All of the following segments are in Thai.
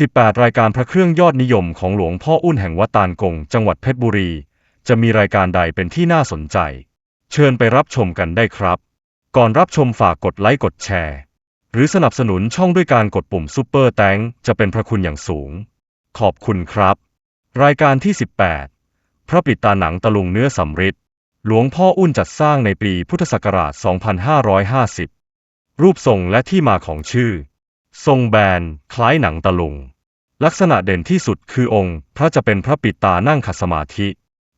18 รายการพระเครื่องยอดนิยมของหลวงพ่ออุ้นแห่งวัดตาลกง จังหวัดเพชรบุรี จะมีรายการใดเป็นที่น่าสนใจ เชิญไปรับชมกันได้ครับ ก่อนรับชมฝากกดไลค์กดแชร์ หรือสนับสนุนช่องด้วยการกดปุ่มซุปเปอร์แตงจะเป็นพระคุณอย่างสูง ขอบคุณครับ รายการที่ 18 พระปิดตาหนังตะลุงเนื้อสำริดหลวงพ่ออุ้นจัดสร้างในปีพุทธศักราช 2550 รูปทรงและที่มาของชื่อ ทรงแบนคล้ายหนังตะลุง ลักษณะเด่นที่สุดคือองค์พระจะเป็นพระปิดตานั่งขัดสมาธิ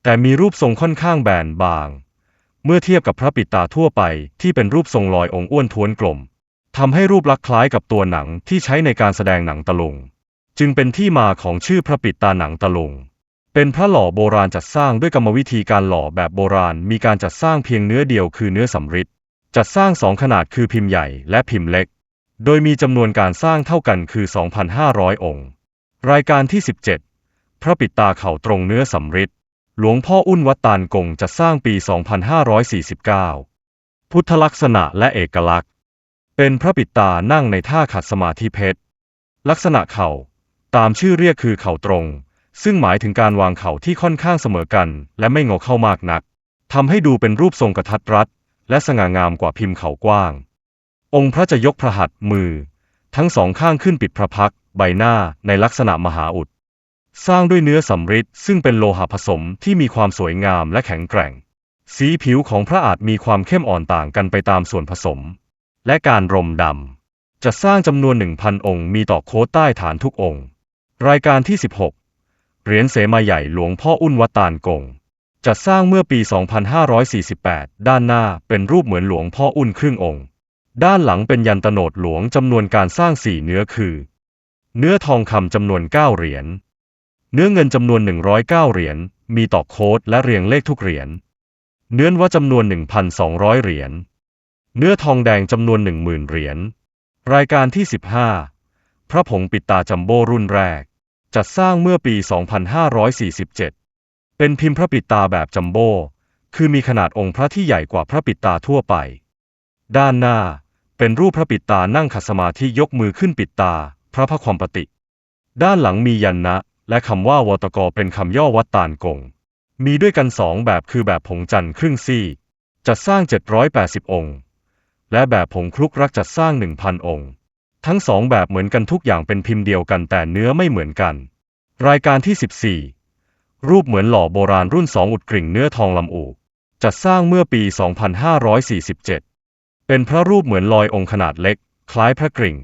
แต่มีรูปทรงค่อนข้างแบนบาง เมื่อเทียบกับพระปิดตาทั่วไปที่เป็นรูปทรงลอยองค์อ้วนท้วนกลมทำให้รูปลักษณ์คล้ายกับตัวหนังที่ใช้ในการแสดงหนังตะลุง จึงเป็นที่มาของชื่อพระปิดตาหนังตะลุง เป็นพระหล่อโบราณจัดสร้างด้วยกรรมวิธีการหล่อแบบโบราณมีการจัดสร้างเพียงเนื้อเดียวคือเนื้อสำริดจัดสร้างสองขนาดคือพิมพ์ใหญ่และพิมพ์เล็ก โดยมีจำนวนการสร้างเท่ากันคือ 2,500 องค์ รายการที่ 17 พระปิดตาเข่าตรงเนื้อสำริดหลวงพ่ออุ้นวัดตาลกงจัดสร้างปี 2549 พุทธลักษณะและเอกลักษณ์ เป็นพระปิดตานั่งในท่าขัดสมาธิเพชร ลักษณะเข่า ตามชื่อเรียกคือเข่าตรง ซึ่งหมายถึงการวางเข่าที่ค่อนข้างเสมอกัน และไม่งอเข้ามากนัก ทำให้ดูเป็นรูปทรงกระทัดรัด และสง่างามกว่าพิมพ์เข่ากว้าง องค์พระจะยกพระหัตถ์มือ ทั้งสองข้างขึ้นปิดพระพักใบหน้าในลักษณะมหาอุด สร้างด้วยเนื้อสำริดซึ่งเป็นโลหะผสมที่มีความสวยงามและแข็งแกร่ง สีผิวของพระอาจมีความเข้มอ่อนต่างกันไปตามส่วนผสม และการรมดำจะสร้างจำนวน1,000องค์มีต่อโค้ดใต้ฐานทุกองค์ รายการที่ 16 เหรียญเสมาใหญ่หลวงพ่ออุ้นวัตาลกงจัดสร้างเมื่อปี 2548 ด้านหน้าเป็นรูปเหมือนหลวงพ่ออุ้นครึ่งองค์ ด้านหลังเป็นยันตโนดหลวงจำนวนการสร้างสี่เนื้อคือ เนื้อทองคำจำนวน 9 เหรียญ เนื้อเงินจำนวน 109 เหรียญ มีต่อโค้ดและเรียงเลขทุกเหรียญ เนื้อว่าจำนวน 1,200 เหรียญ เนื้อทองแดงจำนวน 10,000 เหรียญ รายการที่ 15 พระผงปิดตาจัมโบ้รุ่นแรก จัดสร้างเมื่อปี 2547 เป็นพิมพ์พระปิดตาแบบจัมโบ้ คือมีขนาดองค์พระที่ใหญ่กว่าพระปิดตาทั่วไป ด้านหน้า เป็นรูปพระปิดตานั่งขัดสมาธิยกมือขึ้นปิดตา พระพความปฏิ ด้านหลังมียันนะ และคำว่าวตกเป็นคำย่อวัดตาลกง มีด้วยกันสองแบบคือแบบผงจันทร์ครึ่งซี่ จัดสร้าง 780 องค์ และแบบผงคลุกรักจัดสร้าง 1,000 องค์ ทั้งสองแบบเหมือนกันทุกอย่างเป็นพิมพ์เดียวกันแต่เนื้อไม่เหมือนกัน รายการที่ 14 รูปเหมือนหล่อโบราณรุ่นสองอุดกริ่งเนื้อทองลำอูจัดสร้างเมื่อปี 2547 เป็นพระรูปเหมือนลอยองค์ขนาดเล็ก คล้ายพระกริ่ง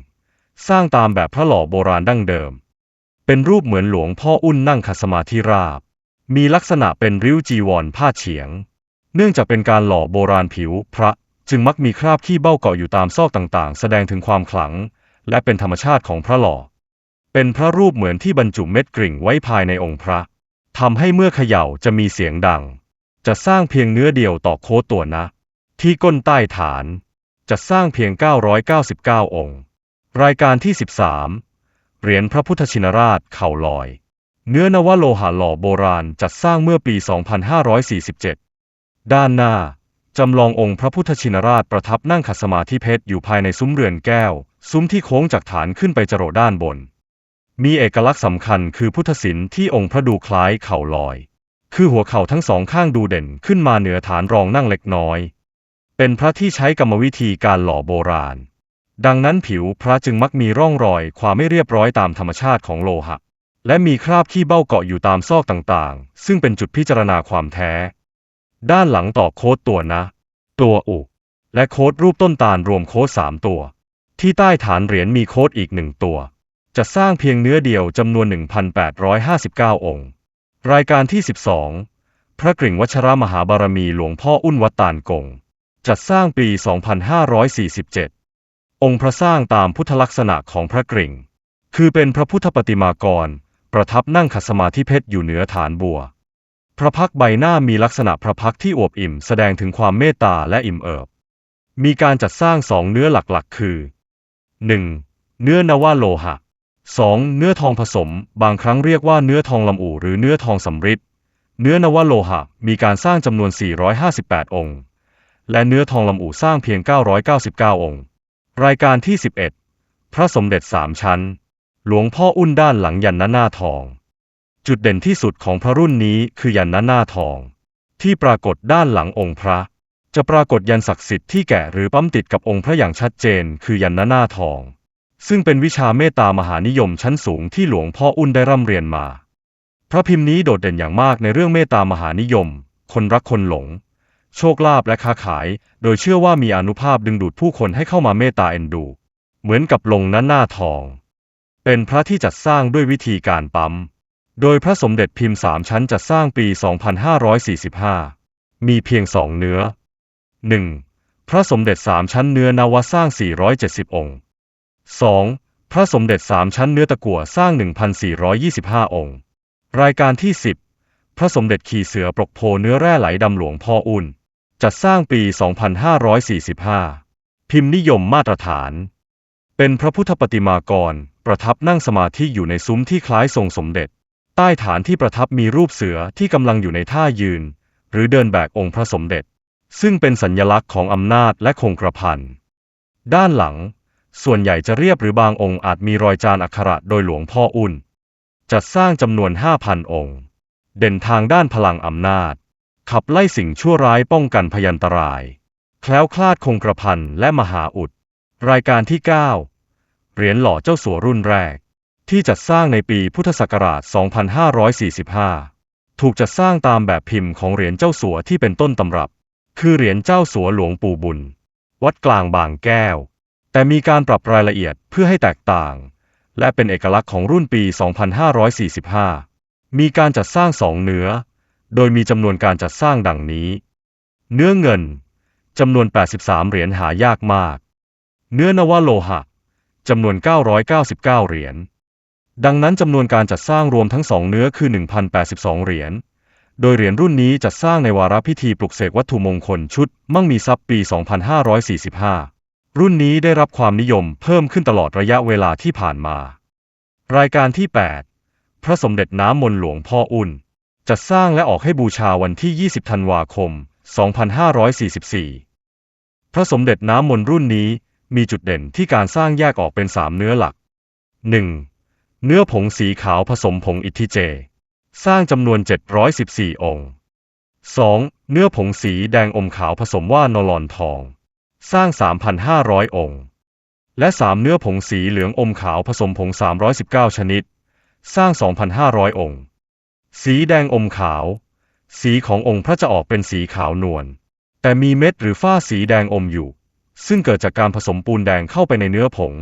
สร้างตามแบบพระหล่อโบราณดั้งเดิม เป็นรูปเหมือนหลวงพ่ออุ้นนั่งขัสมาธิราบ มีลักษณะเป็นริ้วจีวรผ้าเฉียง เนื่องจากเป็นการหล่อโบราณผิวพระจึงมักมีคราบขี้เบ้าเกาะอยู่ตามซอกต่างๆ แสดงถึงความขลัง และเป็นธรรมชาติของพระหล่อ เป็นพระรูปเหมือนที่บรรจุเม็ดกริ่งไว้ภายในองค์พระทำให้เมื่อเขย่าจะมีเสียงดัง จะสร้างเพียงเนื้อเดียวต่อโคตัวนะ ที่ก้นใต้ฐาน จะสร้างเพียง 999 องค์ รายการที่ 13 เหรียญพระพุทธชินราชเข่าลอย เนื้อนวโลหะหล่อโบราณจัดสร้างเมื่อปี 2547 ด้านหน้า จำลององค์พระพุทธชินราชประทับนั่งขัดสมาธิเพชรอยู่ภายในซุ้มเรือนแก้ว ซุ้มที่โค้งจากฐานขึ้นไปจรดด้านบน มีเอกลักษณ์สำคัญคือพุทธศิลป์ที่องค์พระดูคล้ายเข่าลอย คือหัวเข่าทั้งสองข้างดูเด่นขึ้นมาเหนือฐานรองนั่งเล็กน้อย เป็นพระที่ใช้กรรมวิธีการหล่อโบราณ ดังนั้นผิวพระจึงมักมีร่องรอยความไม่เรียบร้อยตามธรรมชาติของโลหะ และมีคราบขี้เบ้าเกาะอยู่ตามซอกต่างๆ ซึ่งเป็นจุดพิจารณาความแท้ ด้านหลังต่อโค้ดตัวนะ ตัวอุและโค้ดรูปต้นตาลรวมโค้ดสามตัว ที่ใต้ฐานเหรียญมีโค้ดอีกหนึ่งตัว จะสร้างเพียงเนื้อเดียวจำนวน 1,859 องค์ รายการที่ 12 พระกริ่งวัชรมหาบารมีหลวงพ่ออุ้นวัดตาลกง จัดสร้างปี 2547 องค์พระสร้างตามพุทธลักษณะของพระกริ่ง คือเป็นพระพุทธปฏิมากร ประทับนั่งขัดสมาธิเพชรอยู่เหนือฐานบัว พระพักใบหน้ามีลักษณะพระพักที่อวบอิ่มแสดงถึงความเมตตาและอิ่มเอิบ มีการจัดสร้างสองเนื้อหลักๆ คือ 1. เนื้อนวโลหะ 2. เนื้อทองผสม บางครั้งเรียกว่าเนื้อทองลำอู่หรือเนื้อทองสำริดเนื้อนวโลหะมีการสร้างจำนวน 458 องค์ และเนื้อทองลำอู่สร้างเพียง 999 องค์ รายการที่ 11 พระสมเด็จสามชั้น หลวงพ่ออุ้นด้านหลังยันนาหน้าทอง จุดเด่นที่สุดของพระรุ่นนี้คือยันนาหน้าทอง ที่ปรากฏด้านหลังองค์พระ จะปรากฏยันศักดิ์สิทธิ์ที่แกะหรือปั๊มติดกับองค์พระอย่างชัดเจน คือยันนาหน้าทอง ซึ่งเป็นวิชาเมตตามหานิยมชั้นสูงที่หลวงพ่ออุ้นได้ร่ำเรียนมา พระพิมพ์นี้โดดเด่นอย่างมากในเรื่องเมตตามหานิยม คนรักคนหลง โชคลาภและค้าขาย โดยเชื่อว่ามีอนุภาพดึงดูดผู้คนให้เข้ามาเมตตาเอ็นดู เหมือนกับลงหน้าหน้าทอง เป็นพระที่จัดสร้างด้วยวิธีการปั๊ม โดยพระสมเด็จพิมพ์สามชั้นจัดสร้างปี 2545 มีเพียงสองเนื้อ 1. พระสมเด็จสามชั้นเนื้อนาวสร้าง 470 องค์ 2. พระสมเด็จสามชั้นเนื้อตะกั่วสร้าง 1,425 องค์ รายการที่ 10พระสมเด็จขี่เสือปรกโพเนื้อแร่ไหลดำหลวงพ่ออุ่น จัดสร้างปี 2545 พิมพ์นิยมมาตรฐาน เป็นพระพุทธปฏิมากร ประทับนั่งสมาธิอยู่ในซุ้มที่คล้ายทรงสมเด็จ ใต้ฐานที่ประทับมีรูปเสือที่กำลังอยู่ในท่ายืน หรือเดินแบกองค์พระสมเด็จ ซึ่งเป็นสัญญลักษณ์ของอำนาจและคงกระพันด้านหลัง ส่วนใหญ่จะเรียบหรือบางองค์อาจมีรอยจานอักขระโดยหลวงพ่ออุ่น จัดสร้างจำนวน 5,000 องค์ เด่นทางด้านพลังอำนาจ ขับไล่สิ่งชั่วร้ายป้องกันพยันตราย แคล้วคลาดคงกระพันและมหาอุด รายการที่ 9 เหรียญหล่อเจ้าสัวรุ่นแรก ที่จัดสร้างในปีพุทธศักราช 2545 ถูกจัดสร้างตามแบบพิมพ์ของเหรียญเจ้าสัวที่เป็นต้นตำรับ คือเหรียญเจ้าสัวหลวงปู่บุญ วัดกลางบางแก้ว แต่มีการปรับรายละเอียดเพื่อให้แตกต่าง และเป็นเอกลักษณ์ของรุ่นปี 2545 มีการจัดสร้างสองเนื้อ โดยมีจำนวนการจัดสร้างดังนี้ เนื้อเงิน จำนวน 83 เหรียญหายากมาก เนื้อนวโลหะ จำนวน 999 เหรียญ ดังนั้นจำนวนการจัดสร้างรวมทั้งสองเนื้อคือ 1,082 เหรียญ โดยเหรียญรุ่นนี้จัดสร้างในวาระพิธีปลุกเสกวัตถุมงคลชุด มั่งมีทรัพย์ปี 2545 รุ่นนี้ได้รับความนิยมเพิ่มขึ้นตลอดระยะเวลาที่ผ่านมา รายการที่ 8 พระสมเด็จน้ำมนต์หลวงพ่ออุ่น จัดสร้างและออกให้บูชาวันที่ 20 ธันวาคม 2544 พระสมเด็จน้ำมนต์รุ่นนี้มีจุดเด่นที่การสร้างแยกออกเป็น 3 เนื้อหลัก 1. เนื้อผงสีขาวผสมผงอิทธิเจ สร้างจำนวน 714 องค์ 2. เนื้อผงสีแดงอมขาวผสมว่านอลอนทอง สร้าง 3,500 องค์ และ 3 เนื้อผงสีเหลืองอมขาวผสมผง 319 ชนิด สร้าง 2,500 องค์ สีแดงอมขาว สีขององค์พระจะออกเป็นสีขาวนวล แต่มีเม็ดหรือฝ้าสีแดงอมอยู่ ซึ่งเกิดจากการผสมปูนแดงเข้าไปในเนื้อผง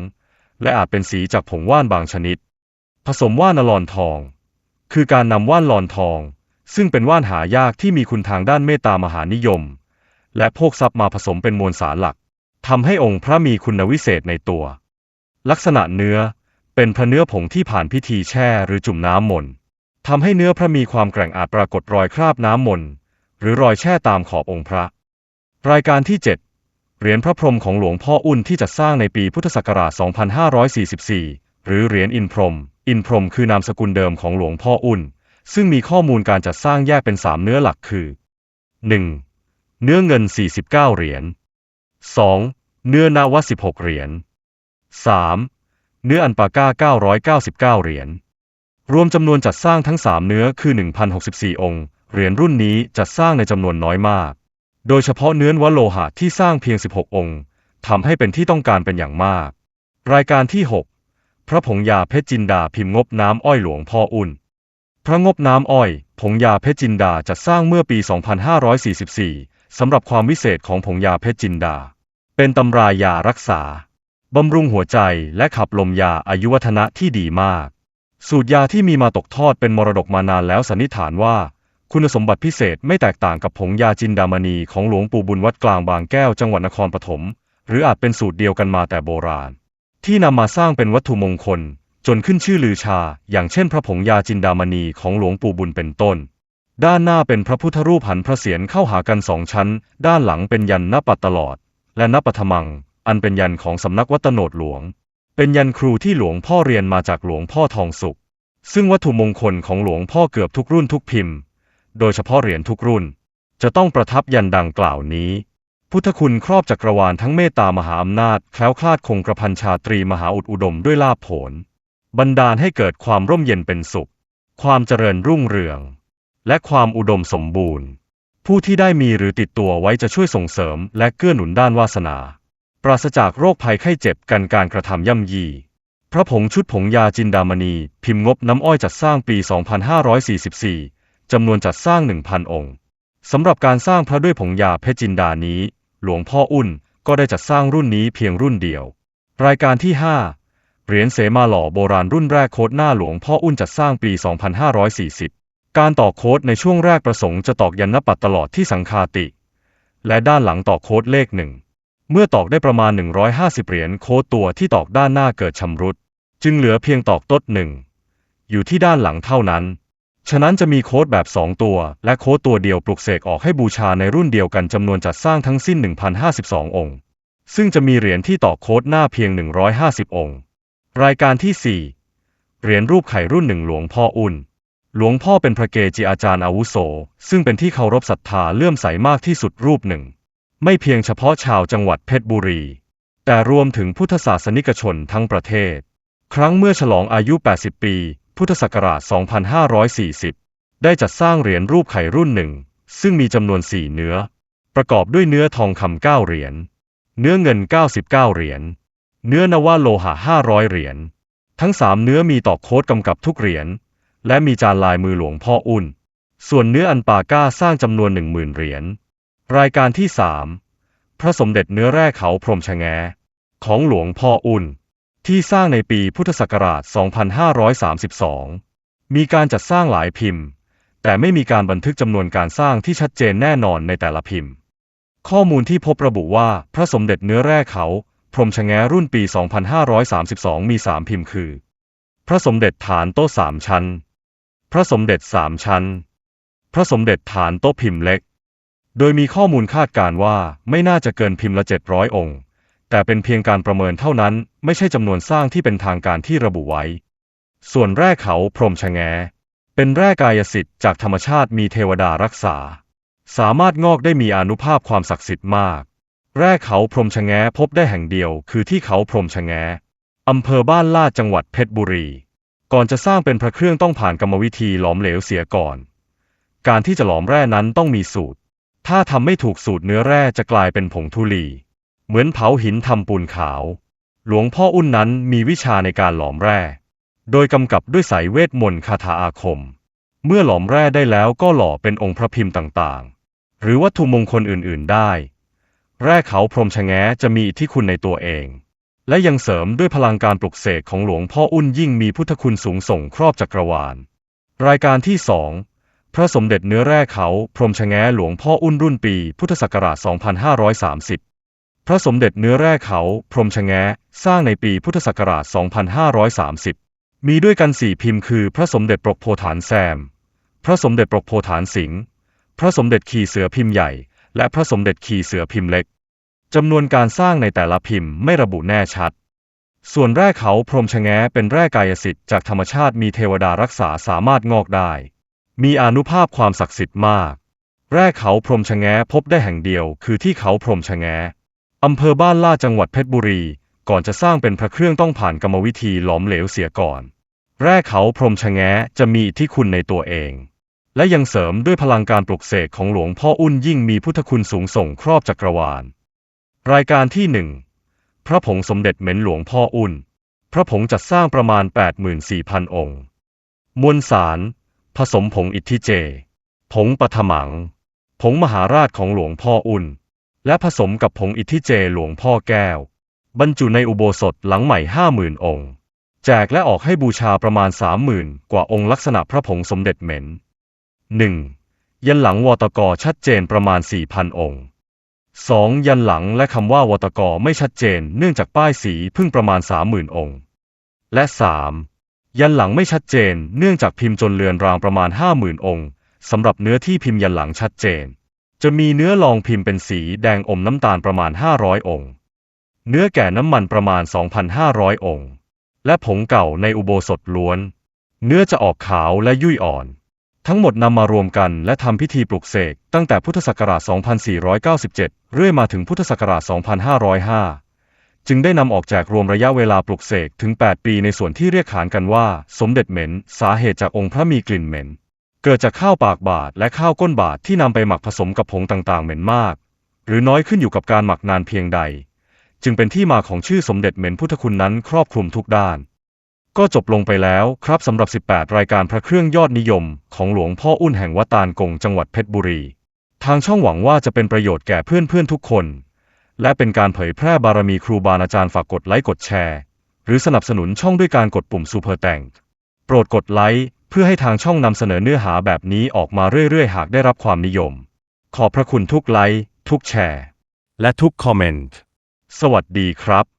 และอาจเป็นสีจากผงว่านบางชนิด ผสมว่านนลอนทอง คือการนำว่านลอนทอง ซึ่งเป็นว่านหายากที่มีคุณทางด้านเมตตามหานิยม และโภคทรัพย์มาผสมเป็นมวลสารหลักทำให้องค์พระมีคุณวิเศษในตัว ลักษณะเนื้อเป็นพระเนื้อผงที่ผ่านพิธีแช่หรือจุ่มน้ำมนต์ ทำให้เนื้อพระมีความแกร่งอาจปรากฏรอยคราบน้ำมนต์หรือรอยแช่ตามขอบองค์พระ รายการที่ 7 เหรียญพระพรหมของหลวงพ่ออุ่นที่จัดสร้างในปีพุทธศักราช 2544 หรือเหรียญอินพรหม อินพรหมคือนามสกุลเดิมของหลวงพ่ออุ่น ซึ่งมีข้อมูลการจัดสร้างแยกเป็น 3 เนื้อหลักคือ 1. เนื้อเงิน 49 เหรียญ 2. เนื้อนาวะ16 เหรียญ 3. เนื้ออันปาก้า 999 เหรียญ รวมจำนวนจัดสร้างทั้ง 3 เนื้อคือ 1,064 องค์ เหรียญรุ่นนี้จัดสร้างในจำนวนน้อยมาก โดยเฉพาะเนื้อวโลหะที่สร้างเพียง 16 องค์ทำให้เป็นที่ต้องการเป็นอย่างมาก รายการที่ 6 พระผงยาเพชรจินดาพิมพ์งบน้ำอ้อยหลวงพ่ออุ่น พระงบน้ำอ้อย ผงยาเพชรจินดาจัดสร้างเมื่อปี 2544 สำหรับความวิเศษของผงยาเพชรจินดา เป็นตำรายารักษาบำรุงหัวใจและขับลมยาอายุวัฒนะที่ดีมาก สูตรยาที่มีมาตกทอดเป็นมรดกมานานแล้วสันนิษฐานว่า คุณสมบัติพิเศษไม่แตกต่างกับผงยาจินดามณีของหลวงปู่บุญวัดกลางบางแก้วจังหวัดนครปฐมหรืออาจเป็นสูตรเดียวกันมาแต่โบราณ ที่นำมาสร้างเป็นวัตถุมงคล จนขึ้นชื่อลือชา อย่างเช่นพระผงยาจินดามณีของหลวงปู่บุญเป็นต้น ด้านหน้าเป็นพระพุทธรูปหันพระเศียรเข้าหากันสองชั้น ด้านหลังเป็นยันนปัตตลอด และนปัทมัง อันเป็นยันของสำนักวัตโนดหลวง เป็นยันครูที่หลวงพ่อเรียนมาจากหลวงพ่อทองสุข ซึ่งวัตถุมงคลของหลวงพ่อเกือบทุกรุ่นทุกพิมพ์ โดยเฉพาะเหรียญทุกรุ่น จะต้องประทับยันดังกล่าวนี้ พุทธคุณครอบจักรวาลทั้งเมตตามหาอำนาจแคล้วคลาดคงกระพันชาตรีมหาอุดอุดมด้วยลาภผล บันดาลให้เกิดความร่มเย็นเป็นสุข ความเจริญรุ่งเรือง และความอุดมสมบูรณ์ ผู้ที่ได้มีหรือติดตัวไว้จะช่วยส่งเสริมและเกื้อหนุนด้านวาสนา ปราศจากโรคภัยไข้เจ็บกันการกระทำย่ำยี พระผงชุดผงยาจินดามณี พิมพ์งบน้ำอ้อยจัดสร้างปี 2544 จำนวนจัดสร้าง 1,000 องค์ สำหรับการสร้างพระด้วยผงยาเพชรจินดานี้ หลวงพ่ออุ่นก็ได้จัดสร้างรุ่นนี้เพียงรุ่นเดียว รายการที่ 5 เหรียญเสมาหล่อโบราณรุ่นแรกโค้ดหน้าหลวงพ่ออุ่นจัดสร้างปี 2540 การต่อโค้ดในช่วงแรกประสงค์จะตอกยันนปัดตลอดที่สังคาติ และด้านหลังตอกโค้ดเลขหนึ่ง เมื่อตอกได้ประมาณ 150 เหรียญโค้ดตัวที่ตอกด้านหน้าเกิดชำรุด จึงเหลือเพียงตอกต้นหนึ่ง อยู่ที่ด้านหลังเท่านั้น ฉะนั้นจะมีโค้ดแบบ 2 ตัว และโค้ดตัวเดียวปลุกเสกออกให้บูชาในรุ่นเดียวกันจำนวนจัดสร้างทั้งสิ้น 1,052 องค์ ซึ่งจะมีเหรียญที่ตอกโค้ดหน้าเพียง 150 องค์ รายการที่ 4 เหรียญรูปไข่รุ่นหนึ่งหลวงพ่ออุ่นหลวงพ่อเป็นพระเกจิอาจารย์อาวุโส ซึ่งเป็นที่เคารพศรัทธาเลื่อมใสมากที่สุดรูปหนึ่ง ไม่เพียงเฉพาะชาวจังหวัดเพชรบุรี แต่รวมถึงพุทธศาสนิกชนทั้งประเทศ ครั้งเมื่อฉลองอายุ 80 ปี พุทธศักราช 2540 ได้จัดสร้างเหรียญรูปไข่รุ่นหนึ่ง ซึ่งมีจำนวน4เนื้อ ประกอบด้วยเนื้อทองคำ9เหรียญ เนื้อเงิน 99 เหรียญ เนื้อนวโลหะ 500 เหรียญ ทั้ง3เนื้อมีตอกโค้ดกำกับทุกเหรียญ และมีจานลายมือหลวงพ่ออุ่น ส่วนเนื้ออันปาก้าสร้างจำนวน10,000เหรียญ รายการที่3พระสมเด็จเนื้อแร่เขาพรมชะแงของหลวงพ่ออุ่น ที่สร้างในปีพุทธศักราช 2532 มีการจัดสร้างหลายพิมพ์ แต่ไม่มีการบันทึกจำนวนการสร้างที่ชัดเจนแน่นอนในแต่ละพิมพ์ ข้อมูลที่พบระบุว่าพระสมเด็จเนื้อแร่เขาพรมชะแงรุ่นปี 2532 มี 3 พิมพ์คือ พระสมเด็จฐานโต๊ะสามชั้น พระสมเด็จสามชั้น พระสมเด็จฐานโต๊ะพิมพ์เล็ก โดยมีข้อมูลคาดการณ์ว่าไม่น่าจะเกินพิมพ์ละ 700 องค์ แต่เป็นเพียงการประเมินเท่านั้น ไม่ใช่จำนวนสร้างที่เป็นทางการที่ระบุไว้ ส่วนแร่เขาพรมชะแง เป็นแร่กายสิทธิ์จากธรรมชาติมีเทวดารักษา สามารถงอกได้มีอนุภาพความศักดิ์สิทธิ์มาก แร่เขาพรมชะแงพบได้แห่งเดียวคือที่เขาพรมชะแงอำเภอบ้านลาดจังหวัดเพชรบุรี ก่อนจะสร้างเป็นพระเครื่องต้องผ่านกรรมวิธีหลอมเหลวเสียก่อน การที่จะหลอมแร่นั้นต้องมีสูตร ถ้าทำไม่ถูกสูตรเนื้อแร่จะกลายเป็นผงธุลี เหมือนเผาหินทำปูนขาว หลวงพ่ออุ่นนั้นมีวิชาในการหลอมแร่ โดยกำกับด้วยสายเวทมนต์คาถาอาคม เมื่อหลอมแร่ได้แล้วก็หล่อเป็นองค์พระพิมพ์ต่างๆ หรือวัตถุมงคลอื่นๆได้ แร่เขาพรหมชะแงจะมีอิทธิคุณในตัวเอง และยังเสริมด้วยพลังการปลุกเสกของหลวงพ่ออุ่นยิ่งมีพุทธคุณสูงส่งครอบจักรวาล รายการที่สอง ระสมเด็จเนื้อแร่เขาพรมชะแงหลวงพ่ออุ่นรุ่นปีพุทธศักราช 2530 พระสมเด็จเนื้อแร่เขาพรมชะแงสร้างในปีพุทธศักราช 2530 มีด้วยกันสี่พิมพ์คือ พระสมเด็จปรกโพฐานแซม พระสมเด็จปรกโพฐานสิงห์ พระสมเด็จขี่เสือพิมพ์ใหญ่ และพระสมเด็จขี่เสือพิมพ์เล็กจำนวนการสร้างในแต่ละพิมพ์ไม่ระบุแน่ชัด ส่วนแร่เขาพรมชะแงเป็นแร่กายสิทธิ์จากธรรมชาติมีเทวดารักษาสามารถงอกได้ มีอานุภาพความศักดิ์สิทธิ์มาก แร่เขาพรมชะแงพบได้แห่งเดียว คือที่เขาพรมชะแงอำเภอบ้านลาดจังหวัดเพชรบุรี ก่อนจะสร้างเป็นพระเครื่องต้องผ่านกรรมวิธีหลอมเหลวเสียก่อน แร่เขาพรมชะแงจะมีอิทธิคุณในตัวเอง และยังเสริมด้วยพลังการปลุกเสกของหลวงพ่ออุ่นยิ่งมีพุทธคุณสูงส่งครอบจักรวาล รายการที่หนึ่งพระผงสมเด็จเหม็นหลวงพ่ออุ่น พระผงจัดสร้างประมาณ 84,000 องค์ มวลสาร ผสมผงอิทธิเจ ผงปฐมัง ผงมหาราชของหลวงพ่ออุ่น และผสมกับผงอิทธิเจหลวงพ่อแก้ว บรรจุในอุโบสถหลังใหม่ห้าหมื่นองค์ แจกและออกให้บูชาประมาณสามหมื่นกว่าองค์ลักษณะพระผงสมเด็จเหม็น 1. ยันหลังวตกชัดเจนประมาณ4,000องค์ 2. ยันหลังและคำว่าวตกไม่ชัดเจนเนื่องจากป้ายสีเพิ่งประมาณ30,000องค์ และ 3. ยันหลังไม่ชัดเจน เนื่องจากพิมพ์จนเลือนรางประมาณ 50,000 องค์สำหรับเนื้อที่พิมพ์ยันหลังชัดเจน จะมีเนื้อรองพิมพ์เป็นสีแดงอมน้ำตาลประมาณ 500 องค์ เนื้อแก่น้ำมันประมาณ 2,500 องค์ และผงเก่าในอุโบสถล้วน เนื้อจะออกขาวและยุ่ยอ่อน ทั้งหมดนำมารวมกันและทำพิธีปลุกเสกตั้งแต่พุทธศักราช 2497 เรื่อยมาถึงพุทธศักราช 2505 จึงได้นำออกแจกรวมระยะเวลาปลุกเสกถึง 8 ปีในส่วนที่เรียกขานกันว่า สมเด็จเหม็น สาเหตุจากองค์พระมีกลิ่นเหม็น เกิดจากข้าวปากบาทและข้าวก้นบาทที่นำไปหมักผสมกับผงต่างๆ เหม็นมาก หรือน้อยขึ้นอยู่กับการหมักนานเพียงใด จึงเป็นที่มาของชื่อสมเด็จเหม็นพุทธคุณนั้นครอบคลุมทุกด้าน ก็จบลงไปแล้วครับสำหรับ 18 รายการพระเครื่องยอดนิยม ของหลวงพ่ออุ้นแห่งวัดตาลกงจังหวัดเพชรบุรี ทางช่องหวังว่าจะเป็นประโยชน์แก่เพื่อนๆทุกคน และเป็นการเผยแพร่บารมีครูบาอาจารย์ฝากกดไลค์กดแชร์ หรือสนับสนุนช่องด้วยการกดปุ่มซูเปอร์แตงโปรดกดไลค์เพื่อให้ทางช่องนำเสนอเนื้อหาแบบนี้ออกมาเรื่อยๆ หากได้รับความนิยม ขอบพระคุณทุกไลค์ทุกแชร์ และทุกคอมเมนต์ สวัสดีครับ